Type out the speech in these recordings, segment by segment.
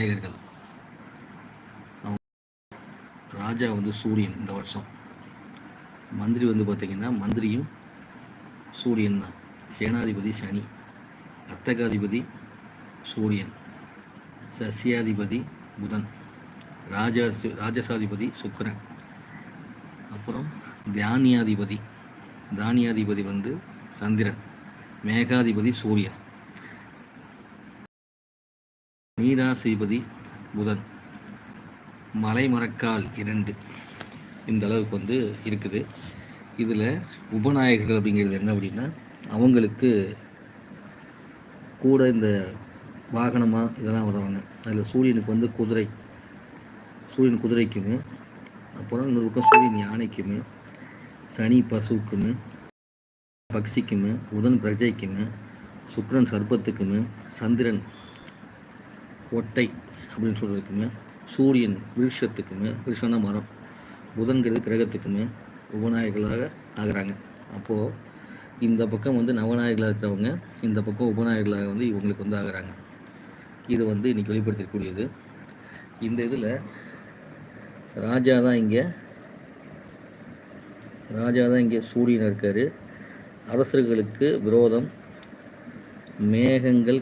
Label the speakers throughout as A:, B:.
A: நாயகர்கள் ராஜா வந்து சூரியன் இந்த வருஷம். மந்திரி வந்து பார்த்திங்கன்னா மந்திரியும் சூரியன் தான். சேனாதிபதி சனி அத்தகாதிபதி சூரியன் சசியாதிபதி புதன் ராஜா ராஜசாதிபதி சுக்கரன் அப்புறம் தியானியாதிபதி தானியாதிபதி வந்து சந்திரன் மேகாதிபதி சூரியன். நீராசிபதி புதன் மலைமரக்கால் இரண்டு இந்த அளவுக்கு வந்து இருக்குது. இதில் உபநாயகர்கள் அப்படிங்கிறது என்ன அப்படின்னா அவங்களுக்கு கூட இந்த வாகனமாக இதெல்லாம் வருவாங்க அதில் சூரியனுக்கு வந்து குதிரை. சூரியன் குதிரைக்குமே அப்புறம் இன்னொரு பக்கம் சூரியன் யானைக்குமே சனி பசுக்குமே பக்ஷிக்குமே புதன் பிரஜைக்குமே சுக்கரன் சர்ப்பத்துக்குமே சந்திரன் ஒட்டை அப்படின்னு சொல்கிறதுக்குமே சூரியன் விருஷத்துக்குமே விருஷன மரம் புதன்கிறது கிரகத்துக்குமே உபநாயகர்களாக ஆகிறாங்க. அப்போது இந்த பக்கம் வந்து நவநாயகர்களாக இருக்கிறவங்க இந்த பக்கம் உபநாயகர்களாக வந்து இவங்களுக்கு வந்து ஆகிறாங்க. இது வந்து இன்றைக்கி வெளிப்படுத்தக்கூடியது இந்த இதில் ராஜா தான் இங்கே ராஜா தான் இங்கே சூரியன் இருக்கார். அரசர்களுக்கு விரோதம் மேகங்கள்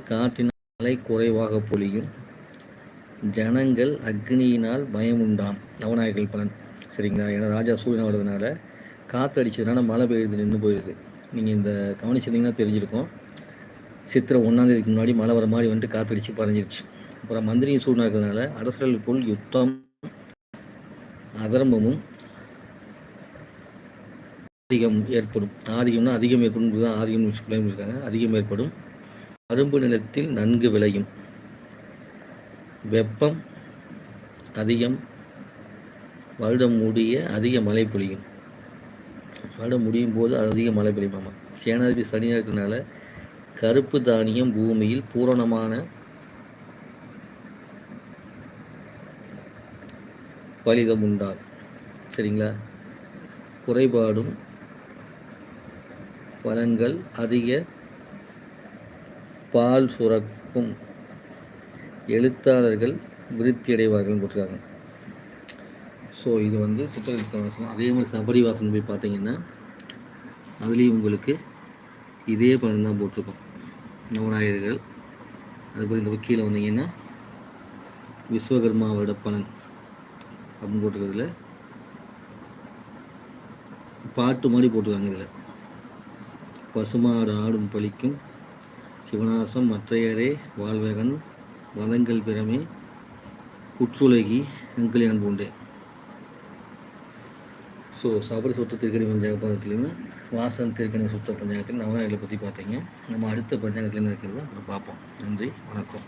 A: மழை குறைவாக பொழியும். ஜனங்கள் அக்னியினால் பயமுண்டாம். நவநாயகர்கள் பலன். சரிங்களா? ஏன்னா ராஜா சூரியன் வர்றதுனால காற்று அடிச்சதுனால மழை பெய்யுது நின்று போயிடுது நீங்கள் இந்த கவனிச்சிருந்தீங்கன்னா தெரிஞ்சிருக்கும். சித்திரை ஒன்றாந்தேதிக்கு முன்னாடி மழை வர மாதிரி வந்துட்டு காற்றடிச்சு பறஞ்சிருச்சு. அப்புறம் மந்திரியும் சூழ்நிலை இருக்கிறதுனால போல் யுத்தம் அதர்மமும் அதிகம் ஏற்படும். ஆதிகம்னா அதிகம் ஏற்படும் தான் ஆதிகம் இருக்காங்க அதிகம் ஏற்படும். கரும்பு நிலத்தில் நன்கு விளையும். வெப்பம் அதிகம் வருடம் முடிய அதிக மழை பொழியும். வருடம் முடியும் போது அதிக மழை பொழியுமாமா சேனாதிபதி சனியாக இருக்கிறதுனால கருப்பு தானியம் பூமியில் பூரணமான பலிதம் உண்டார் சரிங்களா? குறைபாடும் பலன்கள் அதிக பால் சுரக்கும் எழுத்தாளர்கள் விருத்தி அடைவார்கள் போட்டிருக்காங்க. ஸோ இது வந்து சித்திரகுப்த அதே மாதிரி சபரி வாசனம் போய் பார்த்தீங்கன்னா அதுலேயும் உங்களுக்கு இதே பலன் தான் போட்டிருக்கோம். நவநாயகர்கள் அதுபோல் இந்த கீழே வந்தீங்கன்னா விஸ்வகர்மாவோட பலன் அப்படின்னு போட்டிருக்கிறதுல பாட்டு மாதிரி போட்டிருக்காங்க இதில். பசுமாடு ஆடும் பழிக்கும் சிவநாசம் மற்றையரே வாழ்வகன் வதங்கள் பிறமே உற்றுலகி எங்கலியான் பூண்டே ஸோ சபரி சுத்த திருக்கணி பஞ்சாங்க பதத்துலேயுமே வாசன் திருக்கணி சுத்த பஞ்சாயத்தில் நவநாயகளை பற்றி பார்த்தீங்க. நம்ம அடுத்த பஞ்சாயத்துலேயும் இருக்கிறத நம்ம பார்ப்போம். நன்றி வணக்கம்.